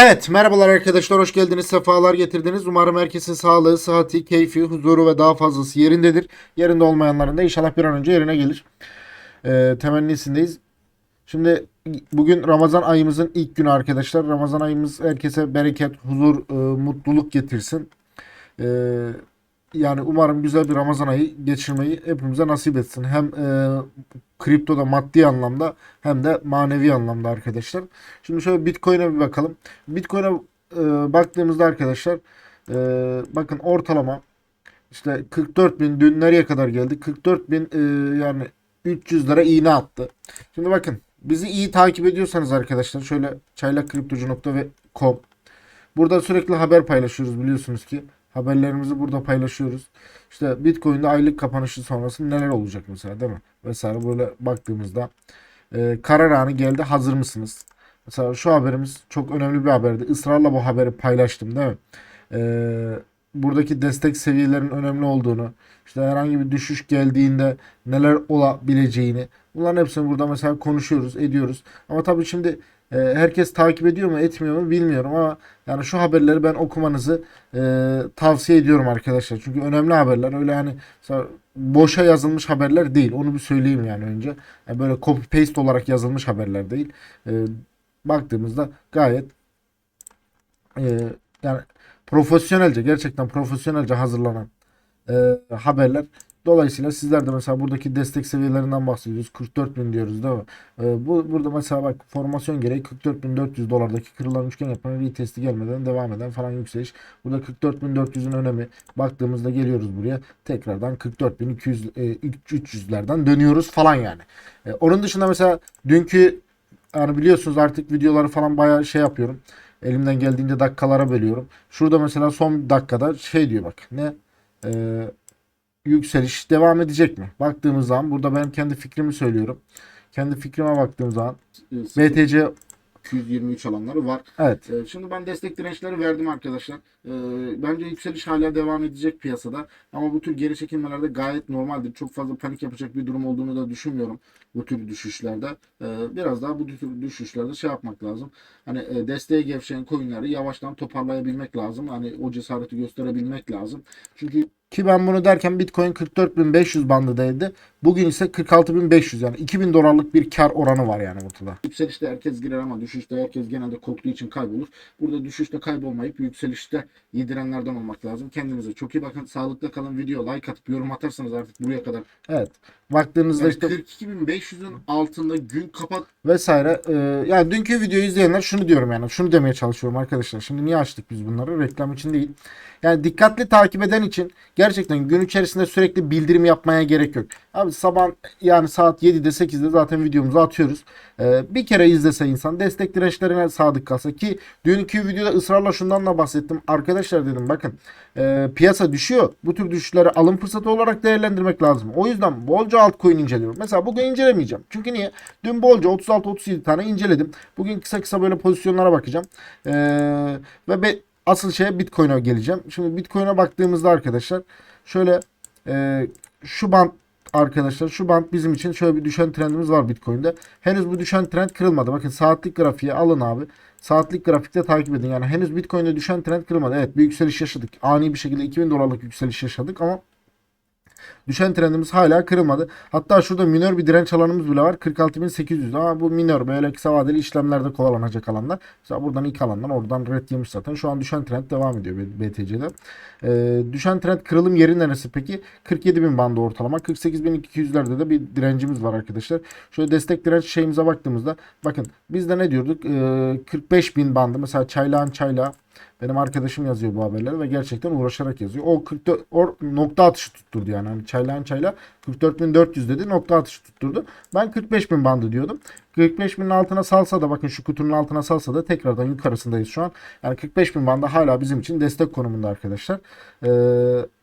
Evet, merhabalar arkadaşlar, hoş geldiniz, sefalar getirdiniz. Umarım herkesin sağlığı, sıhhati, keyfi, huzuru ve daha fazlası yerindedir. Yerinde olmayanların da inşallah bir an önce yerine gelir. Ee, temennisindeyiz. Şimdi bugün Ramazan ayımızın ilk günü arkadaşlar. Ramazan ayımız herkese bereket, huzur, e, mutluluk getirsin. Ee, yani umarım güzel bir Ramazan ayı geçirmeyi hepimize nasip etsin. Hem e, kriptoda maddi anlamda hem de manevi anlamda arkadaşlar. Şimdi şöyle Bitcoin'e bir bakalım. Bitcoin'e e, baktığımızda arkadaşlar e, bakın ortalama işte 44 bin dün nereye kadar geldi? 44 bin e, yani 300 lira iğne attı. Şimdi bakın bizi iyi takip ediyorsanız arkadaşlar şöyle çaylakkriptocu.com Burada sürekli haber paylaşıyoruz biliyorsunuz ki. Haberlerimizi burada paylaşıyoruz. İşte Bitcoin'de aylık kapanışı sonrası neler olacak mesela değil mi? Vesaire böyle baktığımızda e, karar anı geldi hazır mısınız? Mesela şu haberimiz çok önemli bir haberdi. Israrla bu haberi paylaştım değil mi? E, buradaki destek seviyelerinin önemli olduğunu, işte herhangi bir düşüş geldiğinde neler olabileceğini bunların hepsini burada mesela konuşuyoruz, ediyoruz. Ama tabii şimdi e, herkes takip ediyor mu, etmiyor mu bilmiyorum ama yani şu haberleri ben okumanızı e, tavsiye ediyorum arkadaşlar. Çünkü önemli haberler öyle hani boşa yazılmış haberler değil. Onu bir söyleyeyim yani önce. Yani böyle copy paste olarak yazılmış haberler değil. E, baktığımızda gayet e, yani profesyonelce gerçekten profesyonelce hazırlanan e, haberler. Dolayısıyla sizler de mesela buradaki destek seviyelerinden bahsediyoruz. 44 bin diyoruz değil mi? E, bu burada mesela bak formasyon gereği 44.400 dolardaki kırılan üçgen yapan retesti gelmeden devam eden falan yükseliş. Burada 44.400'ün önemi baktığımızda geliyoruz buraya. Tekrardan 44.200 e, 300'lerden dönüyoruz falan yani. E, onun dışında mesela dünkü yani biliyorsunuz artık videoları falan bayağı şey yapıyorum. Elimden geldiğince dakikalara bölüyorum. Şurada mesela son dakikada şey diyor bak. Ne? Ee, yükseliş devam edecek mi? Baktığımız zaman burada ben kendi fikrimi söylüyorum. Kendi fikrime baktığım zaman BTC 223 alanları var. evet Ee, Şimdi ben destek dirençleri verdim arkadaşlar. Ee, Bence yükseliş hala devam edecek piyasada. Ama bu tür geri çekilmelerde gayet normaldir. Çok fazla panik yapacak bir durum olduğunu da düşünmüyorum bu tür düşüşlerde. Ee, Biraz daha bu tür düşüşlerde şey yapmak lazım. Hani e, desteğe gevşeyen coinleri yavaştan toparlayabilmek lazım. Hani o cesareti gösterebilmek lazım. Çünkü ki ben bunu derken Bitcoin 44.500 bandındaydı. Bugün ise 46.500 yani 2000 dolarlık bir kar oranı var yani ortada. Yükselişte herkes girer ama düşüşte herkes genelde korktuğu için kaybolur. Burada düşüşte kaybolmayıp yükselişte yedirenlerden olmak lazım. Kendinize çok iyi bakın. Sağlıklı kalın. Video like atıp yorum atarsanız artık buraya kadar. Evet. Baktığınızda Yani işte 42.500'ün altında gün kapat. vesaire. Ee, yani dünkü videoyu izleyenler şunu diyorum yani. Şunu demeye çalışıyorum arkadaşlar. Şimdi niye açtık biz bunları? Reklam için değil. Yani dikkatli takip eden için gerçekten gün içerisinde sürekli bildirim yapmaya gerek yok. Abi sabah yani saat 7'de 8'de zaten videomuzu atıyoruz. Ee, bir kere izlese insan destek dirençlerine sadık kalsa ki dünkü videoda ısrarla şundan da bahsettim. Arkadaşlar dedim bakın e, piyasa düşüyor. Bu tür düşüşleri alım fırsatı olarak değerlendirmek lazım. O yüzden bolca altcoin inceliyorum. Mesela bugün incelemeyeceğim. Çünkü niye? Dün bolca 36-37 tane inceledim. Bugün kısa kısa böyle pozisyonlara bakacağım. Ee, ve be, asıl şeye Bitcoin'e geleceğim. Şimdi Bitcoin'e baktığımızda arkadaşlar şöyle e, şu band arkadaşlar şu band bizim için şöyle bir düşen trendimiz var Bitcoin'de. Henüz bu düşen trend kırılmadı. Bakın saatlik grafiği alın abi. Saatlik grafikte takip edin. Yani henüz Bitcoin'de düşen trend kırılmadı. Evet bir yükseliş yaşadık. Ani bir şekilde 2000 dolarlık yükseliş yaşadık ama Düşen trendimiz hala kırılmadı. Hatta şurada minör bir direnç alanımız bile var. 46.800 ama bu minör böyle kısa vadeli işlemlerde kovalanacak alanlar. Mesela buradan ilk alandan oradan red yemiş zaten. Şu an düşen trend devam ediyor BTC'de. Ee, düşen trend kırılım yeri neresi peki? 47.000 bandı ortalama. 48.200'lerde de bir direncimiz var arkadaşlar. Şöyle destek direnç şeyimize baktığımızda bakın biz de ne diyorduk? Ee, 45.000 bandı. Mesela çaylağın çaylağı benim arkadaşım yazıyor bu haberleri ve gerçekten uğraşarak yazıyor. O 44 o nokta atışı tutturdu yani. Hani çaylağın çayla 44.400 dedi nokta atışı tutturdu. Ben 45.000 bandı diyordum. 45.000'in altına salsa da bakın şu kutunun altına salsa da tekrardan yukarısındayız şu an. Yani 45.000 bandı hala bizim için destek konumunda arkadaşlar. Ee,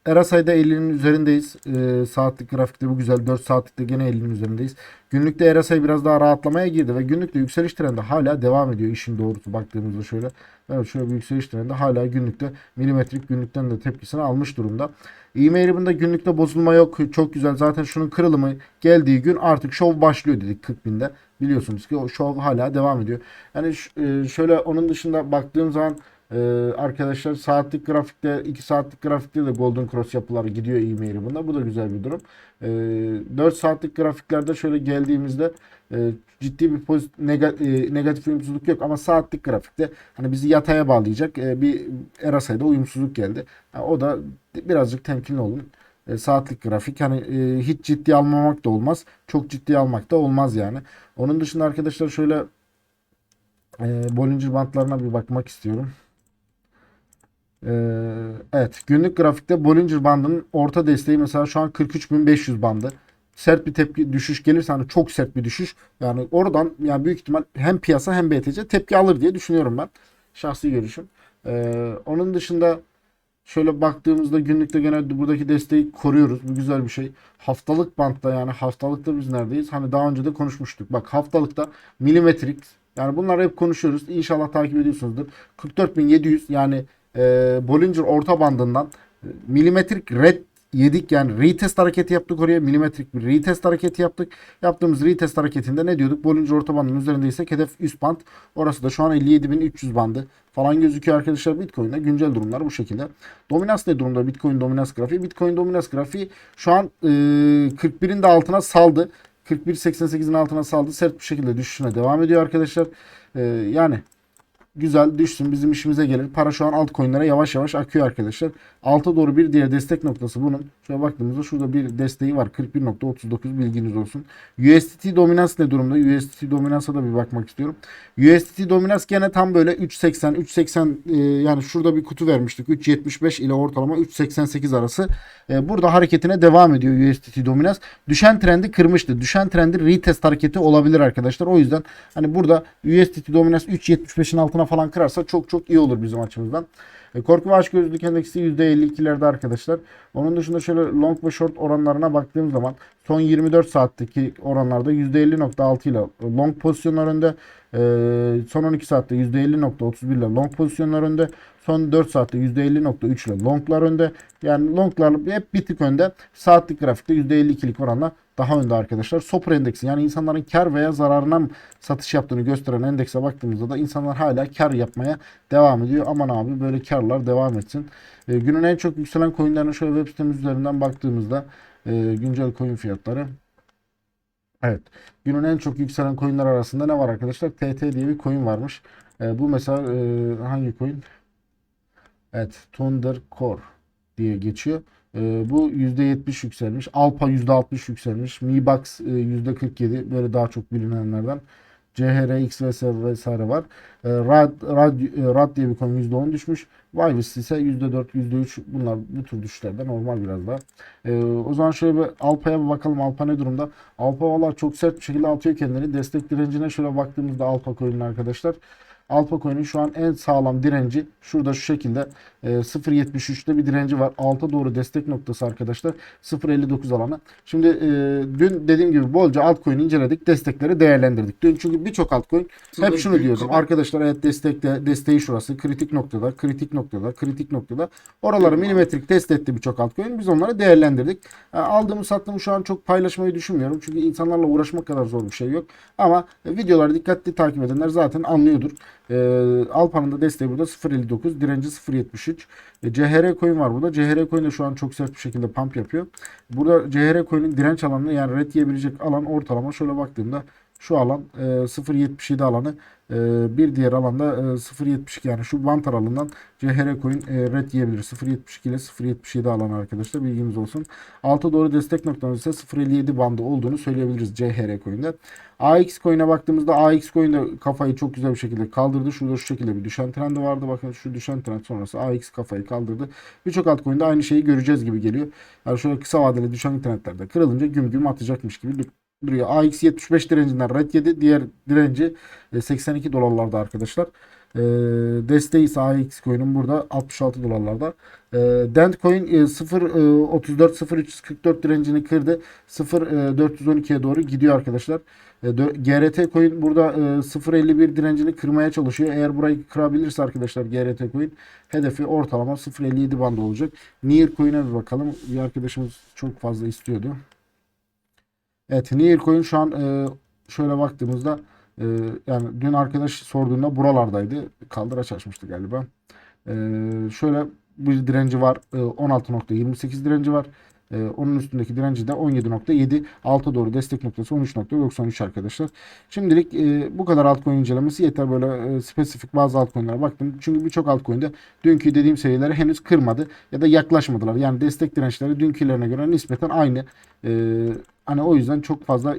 RSI'de 50'nin üzerindeyiz. Ee, saatlik grafikte bu güzel. 4 saatlikte gene 50'nin üzerindeyiz. Günlükte RSI biraz daha rahatlamaya girdi ve günlükte yükseliş trendi hala devam ediyor işin doğrusu baktığımızda şöyle. Evet şöyle bir yükseliş trendi seviyelerde hala günlükte milimetrik günlükten de tepkisini almış durumda. E-mail'imde günlükte bozulma yok. Çok güzel. Zaten şunun kırılımı geldiği gün artık şov başlıyor dedik 40 binde. Biliyorsunuz ki o şov hala devam ediyor. Yani e, şöyle onun dışında baktığım zaman e, arkadaşlar saatlik grafikte 2 saatlik grafikte de Golden Cross yapıları gidiyor e-mail'i bunda. Bu da güzel bir durum. E, 4 saatlik grafiklerde şöyle geldiğimizde e, ciddi bir pozitif, e, negatif uyumsuzluk yok ama saatlik grafikte hani bizi yataya bağlayacak e, bir Erasa'da uyumsuzluk geldi. O da birazcık temkinli olun. Saatlik grafik hani hiç ciddi almamak da olmaz. Çok ciddi almak da olmaz yani. Onun dışında arkadaşlar şöyle Bollinger bantlarına bir bakmak istiyorum. E, evet günlük grafikte Bollinger bandının orta desteği mesela şu an 43.500 bandı. Sert bir tepki düşüş gelirse hani çok sert bir düşüş yani oradan yani büyük ihtimal hem piyasa hem BTC tepki alır diye düşünüyorum ben. Şahsi görüşüm. E, onun dışında Şöyle baktığımızda günlükte genelde buradaki desteği koruyoruz. Bu güzel bir şey. Haftalık bantta yani haftalıkta biz neredeyiz? Hani daha önce de konuşmuştuk. Bak haftalıkta milimetrik yani bunları hep konuşuyoruz. İnşallah takip ediyorsunuzdur. 44.700 yani e, Bollinger orta bandından e, milimetrik red yedik yani retest hareketi yaptık oraya milimetrik bir retest hareketi yaptık. Yaptığımız retest hareketinde ne diyorduk? Bollinger orta bandının üzerindeysek hedef üst band. Orası da şu an 57.300 bandı falan gözüküyor arkadaşlar Bitcoin'de. Güncel durumlar bu şekilde. Dominans ne durumda? Bitcoin dominans grafiği. Bitcoin dominans grafiği şu an e, 41'in de altına saldı. 41.88'in altına saldı. Sert bir şekilde düşüşüne devam ediyor arkadaşlar. E, yani güzel düşsün bizim işimize gelir. Para şu an altcoin'lere yavaş yavaş akıyor arkadaşlar. Alta doğru bir diğer destek noktası bunun. Şöyle baktığımızda şurada bir desteği var. 41.39 bilginiz olsun. USDT dominans ne durumda? USDT dominansa da bir bakmak istiyorum. USDT dominans gene tam böyle 3.80 3.80 e, yani şurada bir kutu vermiştik. 3.75 ile ortalama 3.88 arası. E, burada hareketine devam ediyor USDT dominans. Düşen trendi kırmıştı. Düşen trendi retest hareketi olabilir arkadaşlar. O yüzden hani burada USDT dominans 3.75'in altına falan kırarsa çok çok iyi olur bizim açımızdan. E, korku ve açgözlülük endeksi %52'lerde arkadaşlar. Onun dışında şöyle long ve short oranlarına baktığım zaman son 24 saatteki oranlarda %50.6 ile long pozisyonlar önde. E, son 12 saatte %50.31 ile long pozisyonlar önde. Son 4 saatte %50.3 ile longlar önde. Yani longlar hep bir tık önde. Saatlik grafikte %52'lik oranla daha önde arkadaşlar. Sopra endeksi yani insanların kar veya zararına satış yaptığını gösteren endekse baktığımızda da insanlar hala kar yapmaya devam ediyor. Aman abi böyle karlar devam etsin. E, günün en çok yükselen coinlerine şöyle web sitemiz üzerinden baktığımızda e, güncel coin fiyatları. Evet. Günün en çok yükselen coinler arasında ne var arkadaşlar? TT diye bir coin varmış. E, bu mesela e, hangi coin? Evet. Thunder Core diye geçiyor. E, bu %70 yükselmiş. Alpa %60 yükselmiş. Mi Box e, %47 böyle daha çok bilinenlerden. CHR, XVS vesaire var. E, Rad, Rad, e, Rad diye bir konu %10 düşmüş. Vivis ise %4, %3 bunlar bu tür düşüşlerde normal biraz daha. E, o zaman şöyle bir Alpa'ya bir bakalım. Alpa ne durumda? Alpa valla çok sert bir şekilde atıyor kendini. Destek direncine şöyle baktığımızda Alpa coin'in arkadaşlar. Alpa coin'in şu an en sağlam direnci şurada şu şekilde e, 0.73'te bir direnci var. Alta doğru destek noktası arkadaşlar. 0.59 alanı. Şimdi e, dün dediğim gibi bolca altcoin inceledik. Destekleri değerlendirdik. Dün çünkü birçok altcoin hep şunu diyordum. Arkadaşlar evet destekte desteği şurası. Kritik noktada, kritik noktada, kritik noktada. Oraları milimetrik test etti birçok altcoin. Biz onları değerlendirdik. E, aldığımı sattığımı şu an çok paylaşmayı düşünmüyorum. Çünkü insanlarla uğraşmak kadar zor bir şey yok. Ama e, videoları dikkatli takip edenler zaten anlıyordur. E, Alpa'nın da desteği burada 0.59. Direnci 0.73. E, CHR coin var burada. CHR coin de şu an çok sert bir şekilde pump yapıyor. Burada CHR coin'in direnç alanı yani red yiyebilecek alan ortalama şöyle baktığımda şu alan e, 0.77 alanı e, bir diğer alanda e, 0.72 yani şu bant aralığından CHR coin e, red yiyebilir. 0.72 ile 0.77 alanı arkadaşlar bilgimiz olsun. Alta doğru destek noktamız ise 0.57 bandı olduğunu söyleyebiliriz CHR coin'de. AX coin'e baktığımızda AX coin de kafayı çok güzel bir şekilde kaldırdı. Şurada şu şekilde bir düşen trendi vardı. Bakın şu düşen trend sonrası AX kafayı kaldırdı. Birçok altcoin'de aynı şeyi göreceğiz gibi geliyor. Yani şöyle kısa vadeli düşen trendlerde kırılınca güm güm atacakmış gibi duruyor. AX 75 direncinden red yedi. Diğer direnci e, 82 dolarlarda arkadaşlar. E, desteği ise AX coin'in burada 66 dolarlarda. E, Dent coin e, 0.34 0344 direncini kırdı. 0.412'ye doğru gidiyor arkadaşlar. E, GRT coin burada e, 0.51 direncini kırmaya çalışıyor. Eğer burayı kırabilirse arkadaşlar GRT coin hedefi ortalama 0.57 bandı olacak. Near coin'e bir bakalım. Bir arkadaşımız çok fazla istiyordu. Evet Near coin şu an e, şöyle baktığımızda e, yani dün arkadaş sorduğunda buralardaydı. Kaldıraç açmıştı galiba. E, şöyle bir direnci var. E, 16.28 direnci var. E, onun üstündeki direnci de 17.7. Alta doğru destek noktası 13.93 arkadaşlar. Şimdilik e, bu kadar altcoin incelemesi yeter. Böyle e, spesifik bazı altcoin'lere baktım. Çünkü birçok altcoin'de dünkü dediğim seviyeleri henüz kırmadı ya da yaklaşmadılar. Yani destek dirençleri dünkülerine göre nispeten aynı. E, hani o yüzden çok fazla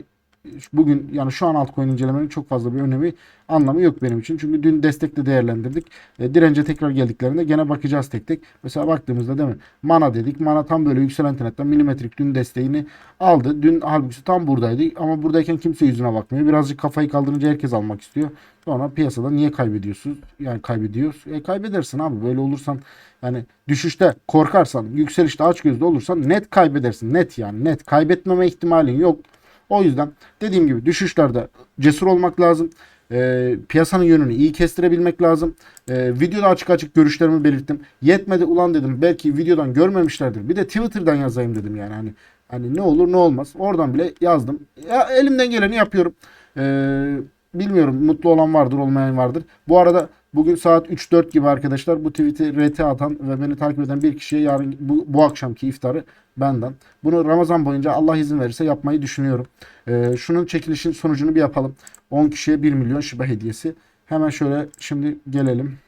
bugün yani şu an altcoin incelemenin çok fazla bir önemi anlamı yok benim için. Çünkü dün destekle değerlendirdik. E, dirence tekrar geldiklerinde gene bakacağız tek tek. Mesela baktığımızda değil mi? Mana dedik. Mana tam böyle yükselen trenetten milimetrik dün desteğini aldı. Dün halbuki tam buradaydı ama buradayken kimse yüzüne bakmıyor. Birazcık kafayı kaldırınca herkes almak istiyor. Sonra piyasada niye kaybediyorsun? Yani kaybediyoruz. E kaybedersin abi. Böyle olursan yani düşüşte korkarsan, yükselişte açgözlü olursan net kaybedersin. Net yani net. Kaybetmeme ihtimalin yok. O yüzden dediğim gibi düşüşlerde cesur olmak lazım. Ee, piyasanın yönünü iyi kestirebilmek lazım. Ee, videoda açık açık görüşlerimi belirttim. Yetmedi ulan dedim. Belki videodan görmemişlerdir. Bir de Twitter'dan yazayım dedim yani. Hani hani ne olur ne olmaz. Oradan bile yazdım. Ya, elimden geleni yapıyorum. Ee, bilmiyorum mutlu olan vardır olmayan vardır. Bu arada bugün saat 3-4 gibi arkadaşlar bu tweet'i RT atan ve beni takip eden bir kişiye yarın bu, bu akşamki iftarı benden. Bunu Ramazan boyunca Allah izin verirse yapmayı düşünüyorum. Ee, şunun çekilişin sonucunu bir yapalım. 10 kişiye 1 milyon şibe hediyesi. Hemen şöyle şimdi gelelim.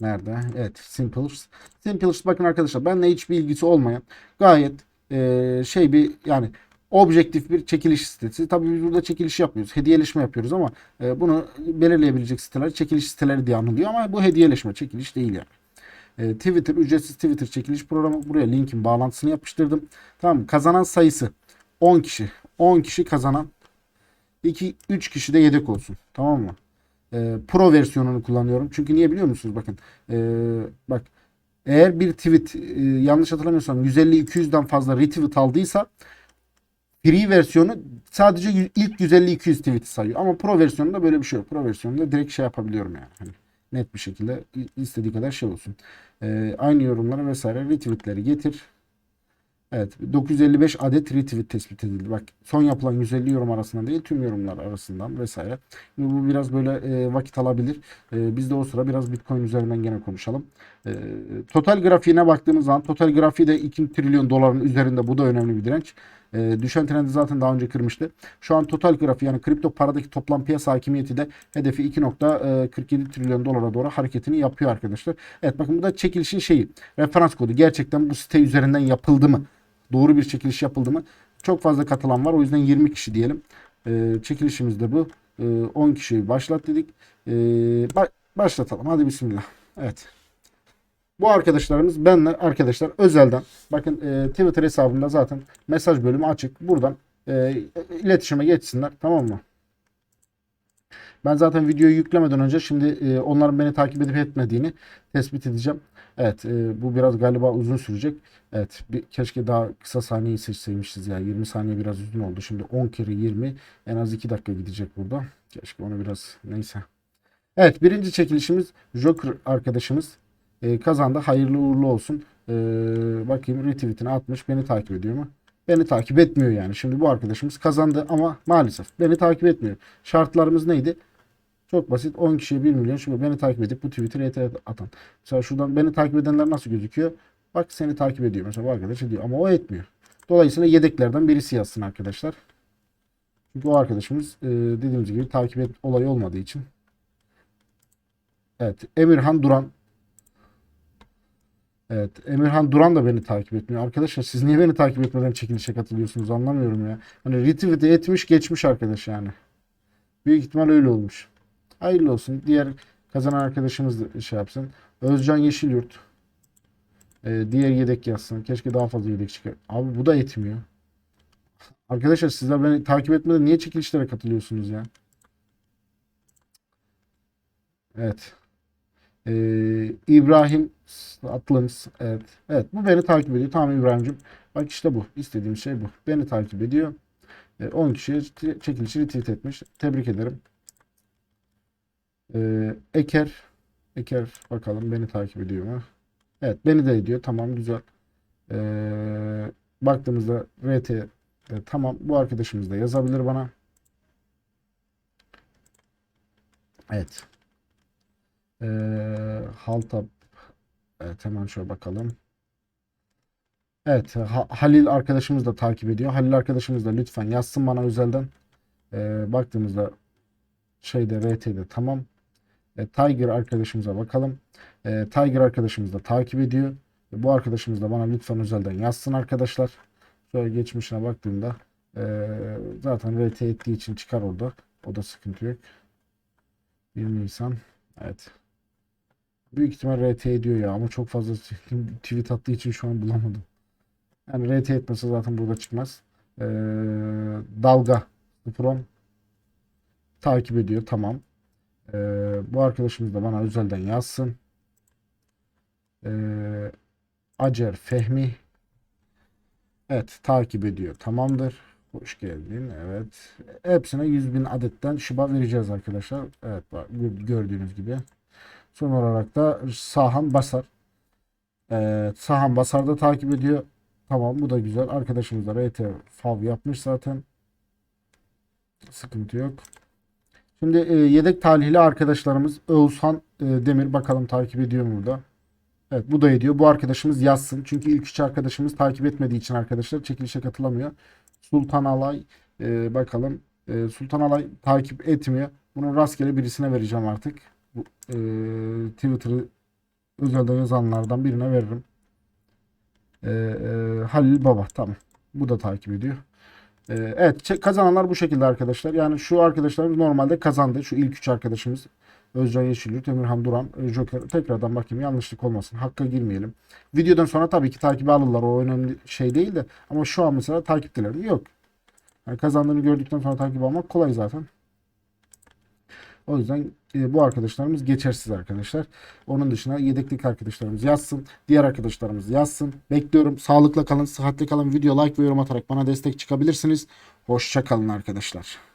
Nerede? Evet Simplers. Simplers bakın arkadaşlar benimle hiçbir ilgisi olmayan gayet e, şey bir yani objektif bir çekiliş sitesi. Tabii biz burada çekiliş yapmıyoruz. Hediyeleşme yapıyoruz ama e, bunu belirleyebilecek siteler çekiliş siteleri diye anılıyor ama bu hediyeleşme çekiliş değil yani. E, Twitter ücretsiz Twitter çekiliş programı buraya linkin bağlantısını yapıştırdım. Tamam? Kazanan sayısı 10 kişi. 10 kişi kazanan 2 3 kişi de yedek olsun. Tamam mı? E, Pro versiyonunu kullanıyorum. Çünkü niye biliyor musunuz? Bakın. E, bak eğer bir tweet e, yanlış hatırlamıyorsam 150-200'den fazla retweet aldıysa free versiyonu sadece ilk 150-200 tweet'i sayıyor. Ama pro versiyonunda böyle bir şey yok. Pro versiyonunda direkt şey yapabiliyorum yani. Hani net bir şekilde istediği kadar şey olsun. Ee, aynı yorumları vesaire retweetleri getir. Evet 955 adet retweet tespit edildi. Bak son yapılan 150 yorum arasından değil tüm yorumlar arasından vesaire. Bu biraz böyle e, vakit alabilir. E, biz de o sıra biraz Bitcoin üzerinden gene konuşalım. E, total grafiğine baktığımız zaman total grafiği de 2 trilyon doların üzerinde. Bu da önemli bir direnç. E, düşen trendi zaten daha önce kırmıştı. Şu an total grafiği yani kripto paradaki toplam piyasa hakimiyeti de hedefi 2.47 trilyon dolara doğru hareketini yapıyor arkadaşlar. Evet bakın bu da çekilişin şeyi. Referans kodu. Gerçekten bu site üzerinden yapıldı mı? Doğru bir çekiliş yapıldı mı? Çok fazla katılan var. O yüzden 20 kişi diyelim. E, çekilişimiz de bu. E, 10 kişiyi başlat dedik. E, ba- başlatalım. Hadi bismillah. Evet. Bu arkadaşlarımız benle arkadaşlar özelden bakın e, Twitter hesabımda zaten mesaj bölümü açık. Buradan e, iletişime geçsinler tamam mı? Ben zaten videoyu yüklemeden önce şimdi e, onların beni takip edip etmediğini tespit edeceğim. Evet e, bu biraz galiba uzun sürecek. Evet bir, keşke daha kısa saniyeyi seçseymişiz ya. 20 saniye biraz uzun oldu. Şimdi 10 kere 20 en az 2 dakika gidecek burada. Keşke onu biraz neyse. Evet birinci çekilişimiz Joker arkadaşımız e, kazandı. Hayırlı uğurlu olsun. E, bakayım retweetini atmış. Beni takip ediyor mu? Beni takip etmiyor yani. Şimdi bu arkadaşımız kazandı ama maalesef beni takip etmiyor. Şartlarımız neydi? Çok basit. 10 kişiye 1 milyon. Şimdi beni takip edip bu tweet'i RT atan. Mesela şuradan beni takip edenler nasıl gözüküyor? Bak seni takip ediyor. Mesela bu arkadaş ediyor ama o etmiyor. Dolayısıyla yedeklerden birisi yazsın arkadaşlar. Çünkü o arkadaşımız e, dediğimiz gibi takip et olayı olmadığı için. Evet. Emirhan Duran Evet. Emirhan Duran da beni takip etmiyor. Arkadaşlar siz niye beni takip etmeden çekilişe katılıyorsunuz anlamıyorum ya. Hani retweet etmiş geçmiş arkadaş yani. Büyük ihtimal öyle olmuş. Hayırlı olsun. Diğer kazanan arkadaşımız da şey yapsın. Özcan Yeşilyurt. Ee, diğer yedek yazsın. Keşke daha fazla yedek çıkar. Abi bu da etmiyor. Arkadaşlar sizler beni takip etmeden niye çekilişlere katılıyorsunuz ya? Evet. Ee, İbrahim Atlans. Evet. Evet. Bu beni takip ediyor. Tamam İbrahim'cim. Bak işte bu. İstediğim şey bu. Beni takip ediyor. Ee, 10 kişiye çekilişi retweet etmiş. Tebrik ederim. Ee, Eker. Eker bakalım beni takip ediyor mu? Evet beni de ediyor. Tamam güzel. Ee, baktığımızda RT e, tamam bu arkadaşımız da yazabilir bana. Evet. Ee, Haltap evet hemen şöyle bakalım. Evet Ha- Halil arkadaşımız da takip ediyor. Halil arkadaşımız da lütfen yazsın bana özelden. Ee, baktığımızda şeyde RT'de tamam. E, Tiger arkadaşımıza bakalım. E, Tiger arkadaşımız da takip ediyor. E, bu arkadaşımız da bana lütfen özelden yazsın arkadaşlar. Şöyle geçmişine baktığımda e, zaten RT ettiği için çıkar orada. O da sıkıntı yok. 1 Nisan. Evet. Büyük ihtimal RT ediyor ya ama çok fazla tweet attığı için şu an bulamadım. Yani RT etmesi zaten burada çıkmaz. E, Dalga From takip ediyor. Tamam. Ee, bu arkadaşımız da bana özelden yazsın. Ee, Acer Fehmi. Evet takip ediyor. Tamamdır. Hoş geldin. Evet. Hepsine 100 bin adetten şuba vereceğiz arkadaşlar. Evet gördüğünüz gibi. Son olarak da Sahan Basar. Evet, Sahan Basar da takip ediyor. Tamam bu da güzel. Arkadaşımız da RT fav yapmış zaten. Sıkıntı yok. Şimdi e, yedek talihli arkadaşlarımız Oğuzhan e, Demir bakalım takip ediyor mu burada? Evet bu da ediyor. Bu arkadaşımız yazsın. Çünkü ilk üç arkadaşımız takip etmediği için arkadaşlar çekilişe katılamıyor. Sultan Alay e, bakalım. E, Sultan Alay takip etmiyor. Bunu rastgele birisine vereceğim artık. E, Twitter'ı özelde yazanlardan birine veririm. E, e, Halil Baba tamam. Bu da takip ediyor. Ee, Evet kazananlar bu şekilde arkadaşlar. Yani şu arkadaşlarımız normalde kazandı. Şu ilk üç arkadaşımız Özcan Yeşilyurt, Emirhan Duran, e, Joker. Tekrardan bakayım yanlışlık olmasın. Hakka girmeyelim. Videodan sonra tabii ki takibi alırlar. O önemli şey değil de. Ama şu an mesela takipteler mi? Yok. Yani kazandığını gördükten sonra takip almak kolay zaten. O yüzden e, bu arkadaşlarımız geçersiz arkadaşlar. Onun dışında yedeklik arkadaşlarımız yazsın. Diğer arkadaşlarımız yazsın. Bekliyorum. Sağlıkla kalın, sıhhatli kalın. Video like ve yorum atarak bana destek çıkabilirsiniz. Hoşça kalın arkadaşlar.